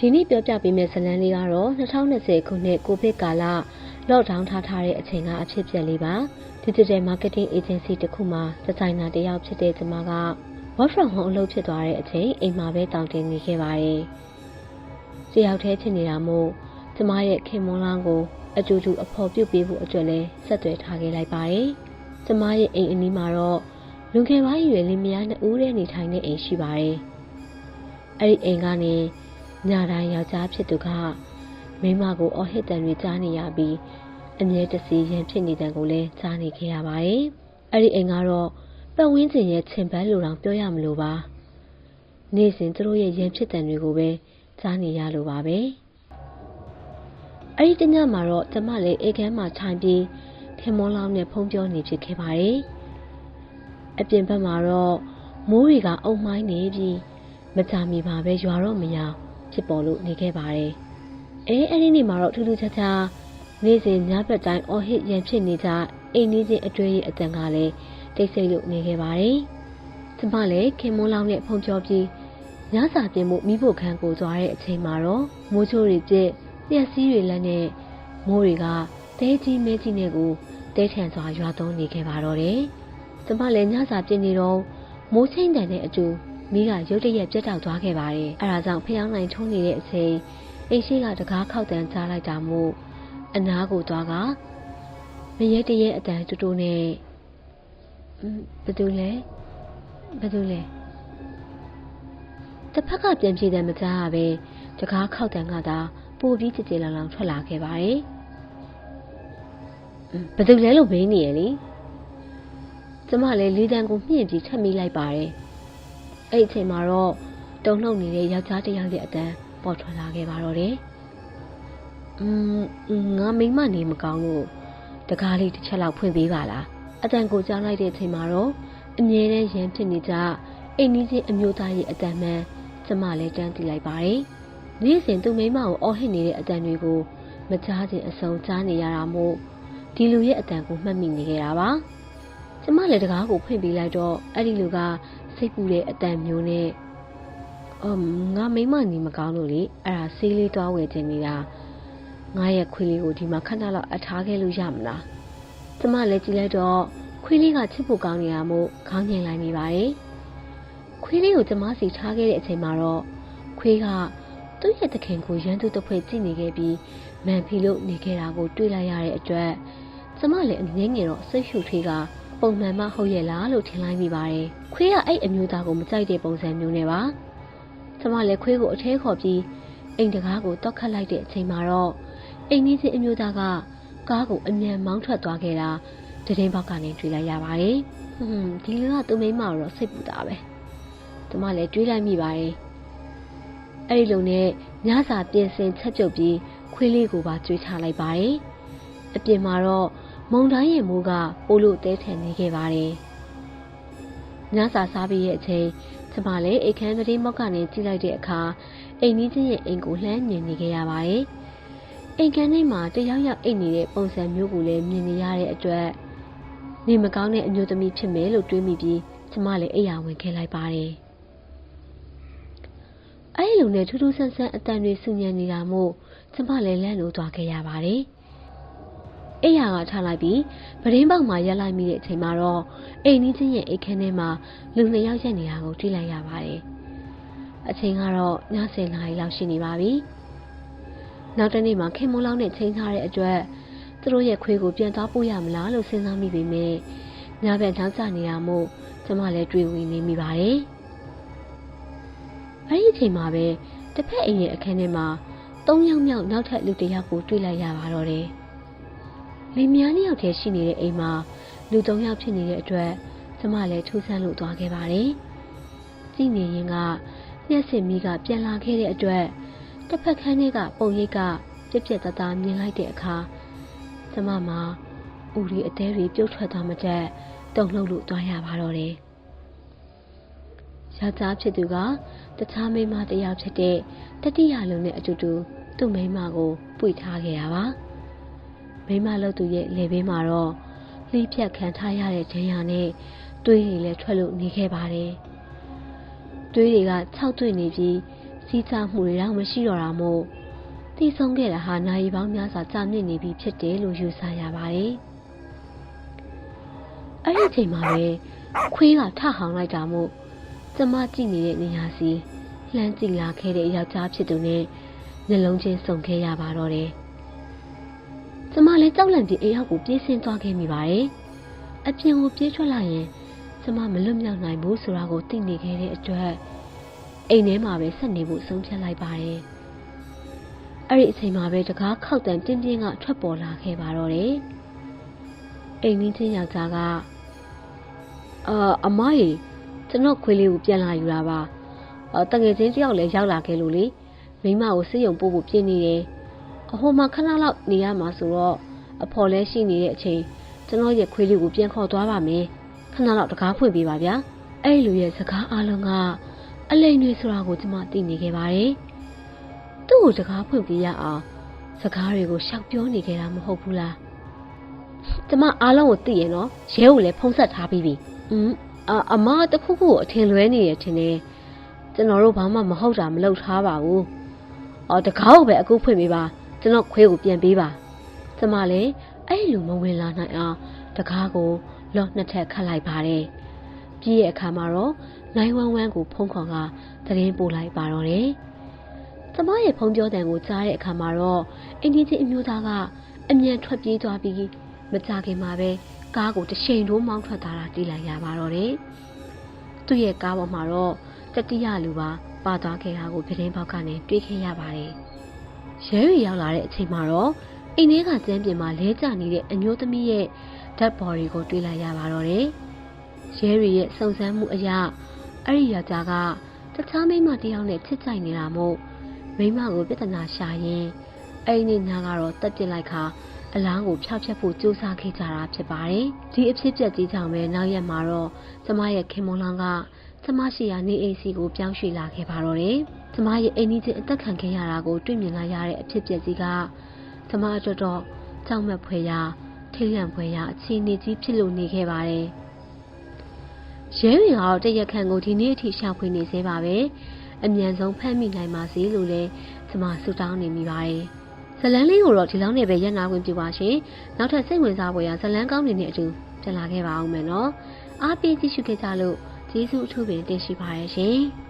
ဒီနေ့ပြောပြပေးမယ့်ဇာတ်လမ်းလေးကတော့2020ခုနှစ်ကိုဗစ်ကာလလော့ဒေါင်းထားထားတဲ့အချိန်ကအဖြစ်ပြက်လေးပါ Digital Marketing Agency တစ်ခုမှာဒီဇိုင်နာတစ်ယောက်ဖြစ်တဲ့ကျွန်မက work from home အလုပ်ဖြစ်သွားတဲ့အချိန်အိမ်မှာပဲတောင်းတင်နေခဲ့ပါတယ်။တယောက်တည်းဖြစ်နေတာမို့ကျမရဲ့ခင်မွန်းလောင်းကိုအကျူကျူအဖော်ပြုတ်ပေးဖို့အတွက်လဲဆက်သွယ်ထားခဲ့လိုက်ပါတယ်။ကျမရဲ့အိမ်အနီးမှာတော့လူငယ်ပိုင်းရွယ်လေးမယားနှစ်ဦးတည်းနေထိုင်တဲ့အိမ်ရှိပါတယ်။အဲ့ဒီအိမ်ကနေ ညတိုင်းယောက်ျားဖြစ်သူကမိန်းမကိုအော်ဟစ်တန်တွေကြားနေရပြီးအမြဲတစေရန်ဖြစ်နေတဲ့ကိုလည်းကြားနေခဲ့ရပါတယ်။အဲ့ဒီအိမ်ကတော့ပတ်ဝန်းကျင်ရဲ့ချင်ပန်းလိုတောင်ပြောရမလို့ပါ။နေ့စဉ်သူတို့ရဲ့ရန်ဖြစ်တန်တွေကိုပဲကြားနေရလို့ပါပဲ။အဲ့ဒီတညမှာတော့ကျမလည်းအိမ်ခန်းမှာထိုင်ပြီးခင်မောလောင်းနဲ့ဖုန်းပြောနေဖြစ်ခဲ့ပါတယ်။အပြင်ဘက်မှာတော့မိုးတွေကအုံမိုင်းနေပြီးမကြမီပါပဲရွာတော့မရ ဖြစ်ပေါ်လို့နေခဲ့ပါတယ်။အဲအဲ့ဒီနေ့မှာတော့ထူးထူးခြားခြားနေ့စဉ်ညဘက်တိုင်းအော်ဟစ်ရန်ဖြစ်နေကြအိမ်နီးချင်းအတွေ့အအတန်ကလည်းတိတ်ဆိတ်လို့နေခဲ့ပါတယ်။ကျမလည်းခင်မွန်းလောင်းနဲ့ဖုန်ပြောပြီးညစာပြင်မှုမိဖို့ခန်းကိုသွားတဲ့အချိန်မှာတော့မိုးချိုးတွေပြက်လျှက်စီးတွေလက်နဲ့မိုးတွေကတဲကြီးမဲကြီးနဲ့ကိုတဲထန်စွာရွာသွန်းနေခဲ့ပါတော့တယ်။ကျမလည်းညစာပြင်နေတော့မိုးချင်းတန်တဲ့အကျိုး မိကရုတ်တရက်ပြတ်တောက်သွားခဲ့ပါတယ်။အဲဒါကြောင့်ဖျောင်းနိုင်ထုံးနေတဲ့အချိန်အိမ်ရှိကတကားခောက်တန်းကြားလိုက်တာမို့အနားကိုသွားကမရဲတရဲအတန်တူတူနဲ့ဘယ်သူလဲဘယ်သူလဲတစ်ဖက်ကပြန်ပြေးတယ်မကြားရပဲတကားခောက်တန်းကသာပိုပြီးကြည်ကြည်လောင်လောင်ထွက်လာခဲ့ပါတယ်ဘယ်သူလဲလို့မေးနေရလေကျမလည်းလေးတန်းကိုမြင့်ပြီးထပ်မိလိုက်ပါတယ် အဲ့အချိန်မှာတော့တုံ့နှုတ်နေတဲ့ယောက်ျားတစ်ယောက်ရဲ့အတန်းပေါ်ထွက်လာခဲ့ပါတော့တယ်။อืมငါမိမနေမကောင်းလို့တကားလေးတစ်ချက်လောက်ဖွင့်ပေးပါလား။အတန်ကိုကြားလိုက်တဲ့အချိန်မှာတော့အမြဲတမ်းရန်ဖြစ်နေကြအိမ်နီးချင်းအမျိုးသားရဲ့အတန်မှန်ကျမလည်းတန်းသိလိုက်ပါတယ်။နေ့စဉ်သူ့မိမကိုအော်ဟစ်နေတဲ့အတန်တွေကိုမကြားခြင်းအဆုံးကြားနေရတာမို့ဒီလူရဲ့အတန်ကိုမှတ်မိနေခဲ့တာပါ။ကျမလည်းတကားကိုဖွင့်ပေးလိုက်တော့အဲ့ဒီလူက စိတ်ပူတဲ့အတန်မျိုးနဲ့အမ်ငါမိမနေမကောင်းလို့လေအဲ့ဒါဆေးလေးတွားဝယ်ခြင်းနေတာငါရဲ့ခွေးလေးကိုဒီမှာခဏလောက်အထားခဲ့လို့ရမလားကျမလည်းကြည့်လိုက်တော့ခွေးလေးကချစ်ဖို့ကောင်းနေတာမို့ခေါင်းငိန်လိုက်နေပါတယ်ခွေးလေးကိုကျမစီထားခဲ့တဲ့အချိန်မှာတော့ခွေးကသူ့ရဲ့တခင်ကိုရန်သူတစ်ဖွဲ့ကြည့်နေခဲ့ပြီးမန်ဖီလို့နေခဲ့တာကိုတွေ့လိုက်ရတဲ့အတွက်ကျမလည်းအငင်းငယ်တော့စိတ်ရှုထွေးက ပုံမှန်မှဟုတ်ရဲ့လားလို့ထင်လိုက်မိပါတယ်။ခွေးကအဲ့အမျိုးသားကိုမကြိုက်တဲ့ပုံစံမျိုးနဲ့ပါ။ကျမလည်းခွေးကိုအထဲခေါ်ပြီးအိမ်တကားကိုတောက်ခတ်လိုက်တဲ့အချိန်မှာတော့အိမ်ကြီးချင်းအမျိုးသားကကားကိုအမြန်မောင်းထွက်သွားခဲ့တာတရင်ပေါက်ကနေတွေ့လိုက်ရပါတယ်။ဟွန်းဒီလူကသူ့မိန်းမတော့စိတ်ပူတာပဲ။ကျမလည်းတွေးလိုက်မိပါတယ်။အဲ့ဒီလိုနဲ့ညစာပြင်ဆင်ချက်ပြုတ်ပြီးခွေးလေးကိုပါကြွေးချလိုက်ပါတယ်။အပြင်မှာတော့ မုံတိုင်းရဲ့မိုးကပိုးလို့တဲထန်နေခဲ့ပါတယ်။ညစာစားပြီးရဲ့အချိန်ကျမလည်းအိတ်ခမ်းသတင်းမောက်ကနေကြည့်လိုက်တဲ့အခါအိမ်ကြီးချင်းရဲ့အိမ်ကိုလှမ်းမြင်နေခဲ့ရပါတယ်။အိမ်ခမ်းထဲမှာတယောက်ယောက်အိတ်နေတဲ့ပုံစံမျိုးကိုလည်းမြင်နေရတဲ့အတွက်နေမကောင်းတဲ့အမျိုးသမီးဖြစ်မယ်လို့တွေးမိပြီးကျမလည်းအိယာဝင်ခဲ့လိုက်ပါတယ်။အဲဒီလိုနဲ့ထူးထူးဆန်းဆန်းအတန်တွေဆူညံနေတာမို့ကျမလည်းလန့်လို့သွားခဲ့ရပါတယ်။ အိယာကထားလိုက်ပြီးပရင်းပေါက်မှာရက်လိုက်မိတဲ့အချိန်မှာတော့အိမ်နီးချင်းရဲ့အိတ်ခန်းထဲမှာလူနှစ်ယောက်ရက်နေတာကိုတွေ့လိုက်ရပါတယ်။အချိန်ကတော့ည10နာရီလောက်ရှိနေပါပြီ။နောက်တနေ့မှာခင်မုံလောင်းနဲ့ချိန်ထားတဲ့အတွက်သူတို့ရဲ့ခွေးကိုပြန်သွားပို့ရမလားလို့စဉ်းစားမိပေမဲ့ညဘက်နောက်ကျနေတာမို့ကျမလည်းတွေးဝင်နေမိပါတယ်။အဲဒီအချိန်မှာပဲတစ်ဖက်အိမ်ရဲ့အခန်းထဲမှာသုံးယောက်မြောက်နောက်ထပ်လူတစ်ယောက်ကိုတွေ့လိုက်ရပါတော့တယ်။ လင်မယားနှစ်ယောက်တည်းရှိနေတဲ့အိမ်မှာလူသုံးယောက်ဖြစ်နေတဲ့အတွက်ကျမလည်းထူးဆန်းလို့သွားခဲ့ပါတယ်။ကြည့်နေရင်ကမျက်စင်မီးကပြန်လာခဲ့တဲ့အတွက်တစ်ဖက်ခန်းထဲကပုံရိပ်ကပြက်ပြက်သားသားမြင်လိုက်တဲ့အခါကျမမှာဦးရီအသေးတွေပြုတ်ထွက်သွားမှတဲ့တုန်လှုပ်လို့သွားရပါတော့တယ်။ယောက်ျားဖြစ်သူကတခြားမိန်းမတစ်ယောက်ဖြစ်တဲ့တတိယလုံးနဲ့အတူတူသူ့မိန်းမကိုပွေထားခဲ့တာပါ။ မိမလုပ်သူရဲ့လေဘေးမှာတော့လှိဖြတ်ခံထားရတဲ့ဒဏ်ရာနဲ့တွေးတွေလည်းထွက်လို့နေခဲ့ပါတယ်။တွေးတွေကခြောက်သွေ့နေပြီးစီးချမှုတွေတော့မရှိတော့တာမို့တည်ဆုံးခဲ့တာဟာနိုင်ပေါင်းများစွာကြာမြင့်နေပြီဖြစ်တယ်လို့ယူဆရပါတယ်။အဲ့ဒီအချိန်မှာပဲခွေးကထဟောင်လိုက်တာမို့ကျမကြည့်နေတဲ့နေရာစီလှမ်းကြည့်လာခဲ့တဲ့ယောက်ျားဖြစ်သူနဲ့နှလုံးချင်းစုံခဲ့ရပါတော့တယ်။ ကျမလည်းကြောက်လန့်ပြီးအိမ်အောက်ကိုပြေးဆင်းသွားခဲ့မိပါတယ်။အပြင်ကိုပြေးထွက်လာရင်ကျမမလွတ်မြောက်နိုင်ဘူးဆိုတာကိုသိနေခဲ့တဲ့အတွက်အိမ်ထဲမှာပဲဆက်နေဖို့ဆုံးဖြတ်လိုက်ပါတယ်။အဲ့ဒီအချိန်မှာပဲတကားခောက်တန်တင်းတင်းကထွက်ပေါ်လာခဲ့ပါတော့တယ်။အိမ်ကြီးချင်းယောက်ျားကအာအမကြီးကျွန်တော်ခွေးလေးကိုပြန်လာယူတာပါ။အာတငယ်ချင်းတယောက်လည်းရောက်လာခဲ့လို့လေမိမကိုစေးရုံပို့ဖို့ပြင်နေတယ်။ အဟိုမှာခဏလောက်နေရမှာဆိုတော့အဖော်လဲရှိနေတဲ့အချိန်ကျွန်တော်ရဲ့ခွေးလေးကိုပြန်ခေါ်သွားပါမယ်။ခဏလောက်တကားဖွင့်ပေးပါဗျာ။အဲ့လူရဲ့စကားအလုံးကအလိမ်တွေဆိုတာကိုကျွန်မသိနေခဲ့ပါတယ်။သူ့ကိုတကားဖွင့်ပေးရအောင်စကားတွေကိုရှောက်ပြောနေခဲ့တာမဟုတ်ဘူးလား။ကျွန်မအားလုံးကိုသိရင်တော့ရဲကိုလည်းဖုံးဆက်ထားပြီးပြီ။อืมအအမတခုခုကိုအထင်လွဲနေရထင်တယ်။ကျွန်တော်တို့ဘာမှမဟုတ်တာမလုပ်ထားပါဘူး။အော်တကားကိုပဲအခုဖွင့်ပေးပါ။ ကျွန်တော်ခွေးကိုပြန်ပေးပါ။ကျွန်မလည်းအဲ့လိုမဝင်လာနိုင်အောင်တကားကိုလော့နှစ်ထပ်ခတ်လိုက်ပါတယ်။ပြီးရဲ့အခါမှာတော့911ကိုဖုန်းခေါ်ကသတင်းပို့လိုက်ပါတော့တယ်။ကျမရဲ့ဖုန်းပြောတဲ့ကိုကြားတဲ့အခါမှာတော့အင်ဒီချင်းအမျိုးသားကအမြန်ထွက်ပြေးသွားပြီးမကြခင်မှာပဲကားကိုတစ်ချိန်တိုးမောင်းထွက်သွားတာသိလိုက်ရပါတော့တယ်။သူ့ရဲ့ကားပေါ်မှာတော့တတိယလူပါပါသွားခဲ့တာကိုသတင်းပေါက်ကနေတွေ့ခဲ့ရပါတယ်။ ရဲတွေရောက်လာတဲ့အချိန်မှာတော့အိမ်ထဲကကျမ်းပြင်မှာလဲကျနေတဲ့အမျိုးသမီးရဲ့ဓာတ်ဘော်တွေကိုတွေ့လိုက်ရပါတော့တယ်။ရဲတွေရဲ့စုံစမ်းမှုအရအဲ့ဒီယောက်ျားကတခြားမိန်းမတစ်ယောက်နဲ့ချစ်ကြိုက်နေတာမို့မိန်းမကိုပြဿနာရှာရင်အဲ့ဒီညကတော့တက်ပစ်လိုက်ခါအလောင်းကိုဖျောက်ဖျက်ဖို့ကြိုးစားခဲ့ကြတာဖြစ်ပါတယ်။ဒီအဖြစ်ပြက်ကြီးကြောင့်ပဲနောက်ရက်မှာတော့ကျမရဲ့ခင်မွန်လောင်ကကျမရှိရာနေအိမ်စီကိုပြောင်းရွှေ့လာခဲ့ပါတော့တယ်။ ကျမရဲ့အိမ်ကြီးချင်းအသက်ခံခဲ့ရတာကိုတွေ့မြင်လာရတဲ့အဖြစ်ပြက်ကြီးကကျမအတွက်တော့ကြောက်မက်ဖွယ်ရာထိတ်လန့်ဖွယ်ရာအခြေအနေကြီးဖြစ်လို့နေခဲ့ပါတယ်။ရဲဝင်ကတော့တရက်ခန့်ကိုဒီနေ့အထိရှာဖွေနေသေးပါပဲ။အမြန်ဆုံးဖမ်းမိနိုင်ပါစေလို့လည်းကျမဆုတောင်းနေမိပါတယ်။ဇလန်းလေးကိုတော့ဒီလောက်နဲ့ပဲရက်နာခွင့်ပြုပါရှင်။နောက်ထပ်စိတ်ဝင်စားဖွယ်ရာဇလန်းကောင်းတွေနဲ့အတူပြန်လာခဲ့ပါအောင်မယ်နော်။အားပေးကြည့်ရှုခဲ့ကြလို့ကျေးဇူးအထူးပင်တင်ရှိပါရဲ့ရှင်။